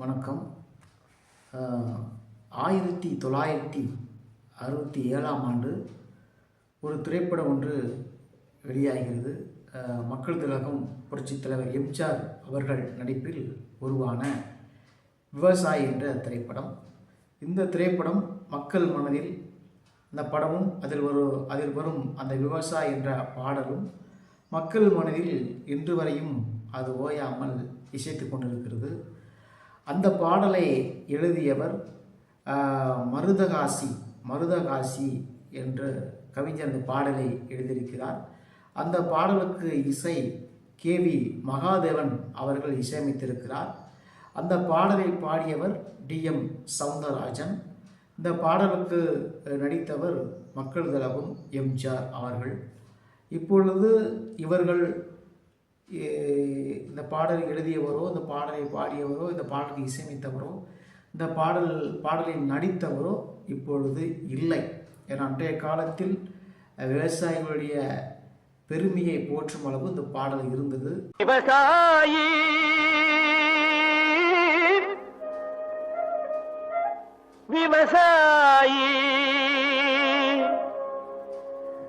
வணக்கம். ஆயிரத்தி தொள்ளாயிரத்தி அறுபத்தி ஏழாம் ஆண்டு ஒரு திரைப்படம் ஒன்று வெளியாகிறது. மக்கள் திலகம் புரட்சித் தலைவர் எம்ஜிஆர் அவர்கள் நடிப்பில் உருவான விவசாயி என்ற திரைப்படம். இந்த திரைப்படம் மக்கள் மனதில் அந்த படமும் அதில் ஒரு அதில் வரும் அந்த விவசாயி என்ற பாடலும் மக்கள் மனதில் இன்று வரையும் அது ஓயாமல் இசைத்து கொண்டிருக்கிறது. அந்த பாடலை எழுதியவர் மருதகாசி மருதகாசி என்ற கவிஞர் அந்த பாடலை எழுதியிருக்கிறார். அந்த பாடலுக்கு இசை கே வி மகாதேவன் அவர்கள் இசையமைத்திருக்கிறார். அந்த பாடலை பாடியவர் டிஎம் சவுந்தரராஜன். இந்த பாடலுக்கு நடித்தவர் மக்கள் திலகம் எம்ஜிஆர் அவர்கள். இப்பொழுது இவர்கள் இந்த பாடல் எழுதியவரோ இந்த பாடலை பாடியவரோ இந்த பாடலை இசையமைத்தவரோ இந்த பாடல் பாடலில் நடித்தவரோ இப்பொழுது இல்லை. ஏன்னா அன்றைய காலத்தில் விவசாயிகளுடைய பெருமையை போற்றும் அளவு இந்த பாடல் இருந்தது. விவசாயி விவசாயி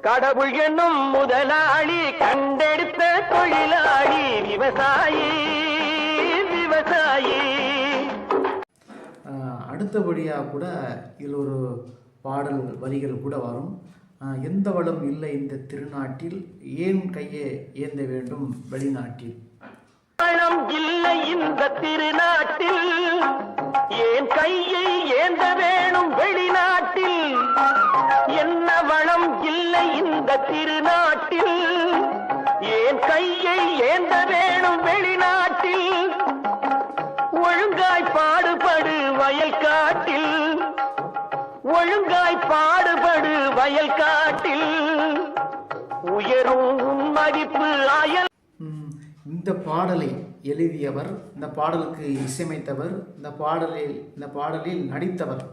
கடவுள் என்னும் முதலாளி கண்டே விவசாயி விவசாயி. அடுத்தபடியாக கூட இதில் ஒரு பாடல் வரிகள் கூட வரும். எந்த வளம் இல்லை இந்த திருநாட்டில் ஏன் கையை ஏந்த வேண்டும் வெளிநாட்டில்? பணம் இல்லை இந்த திருநாட்டில் ஏன் கையை ஏந்த வேணும் வெளிநாட்டில்? என்ன வளம் இல்லை இந்த திருநாட்டில்? கையை ஏந்த வேணும் வெளிநாட்டில். ஒழுங்காய் பாடுபடு வயல் காட்டில் ஒழுங்காய் பாடுபடு வயல் காட்டில் உயரும் மதிப்பு அயல் இந்த பாடலை எழுதியவர் இந்த பாடலுக்கு இசையமைத்தவர் இந்த பாடலில் இந்த பாடலில் நடித்தவர்.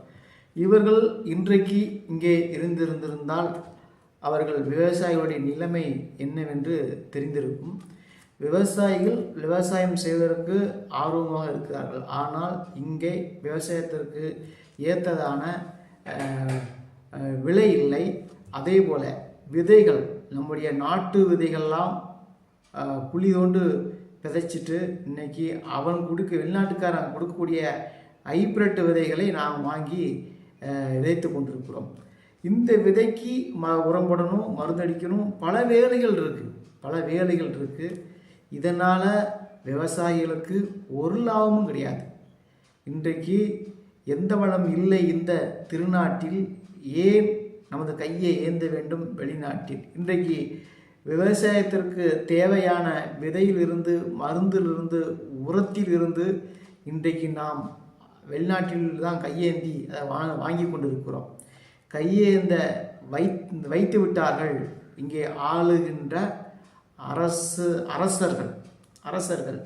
இவர்கள் இன்றைக்கு இங்கே இருந்திருந்திருந்தால் அவர்கள் விவசாயிகளுடைய நிலைமை என்னவென்று தெரிந்திருக்கும். விவசாயிகள் விவசாயம் செய்வதற்கு ஆர்வமாக இருக்கிறார்கள். ஆனால் இங்கே விவசாயத்திற்கு ஏற்றதான விலை இல்லை. அதே போல் விதைகள் நம்முடைய நாட்டு விதைகள்லாம் புளி தோண்டு விதைச்சிட்டு இன்னைக்கு அவன் கொடுக்க வெளிநாட்டுக்காரன் கொடுக்கக்கூடிய ஹைப்ரிட் விதைகளை நாம் வாங்கி விதைத்து கொண்டிருக்கிறோம். இந்த விதைக்கு ம உரம் போடணும் மருந்தடிக்கணும் பல வேலைகள் இருக்குது பல வேலைகள் இருக்குது இதனால் விவசாயிகளுக்கு ஒரு லாபமும் கிடையாது. இன்றைக்கு எந்த வளம் இல்லை இந்த திருநாட்டில் ஏன் நமது கையை ஏந்த வேண்டும் வெளிநாட்டில்? இன்றைக்கு விவசாயத்திற்கு தேவையான விதையிலிருந்து மருந்திலிருந்து உரத்திலிருந்து இன்றைக்கு நாம் வெளிநாட்டில் தான் கையேந்தி அதை வா வாங்கி கொண்டு இருக்கிறோம் கையேந்த வை வைத்து விட்டார்கள். இங்கே ஆளுகின்ற அரசு அரசர்கள் அரசர்கள்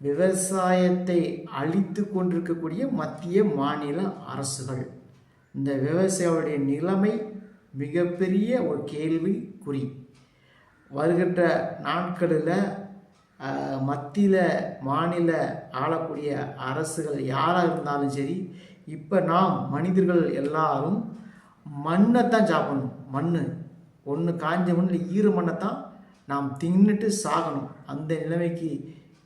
விவசாயத்தை அழித்து கொண்டிருக்கக்கூடிய மத்திய மாநில அரசுகள். இந்த விவசாயியுடைய நிலைமை மிகப்பெரிய ஒரு கேள்விக்குறி வருகின்ற நாட்களில் மத்தியில் மாநில ஆளக்கூடிய அரசுகள் யாராக இருந்தாலும் சரி இப்போ நாம் மனிதர்கள் எல்லாரும் மண்ணை தான் சாப்பிடணும். மண் ஒன்று காஞ்ச மண்ணில் ஈர மண்ணை தான் நாம் தின்னுட்டு சாகணும். அந்த நிலைமைக்கு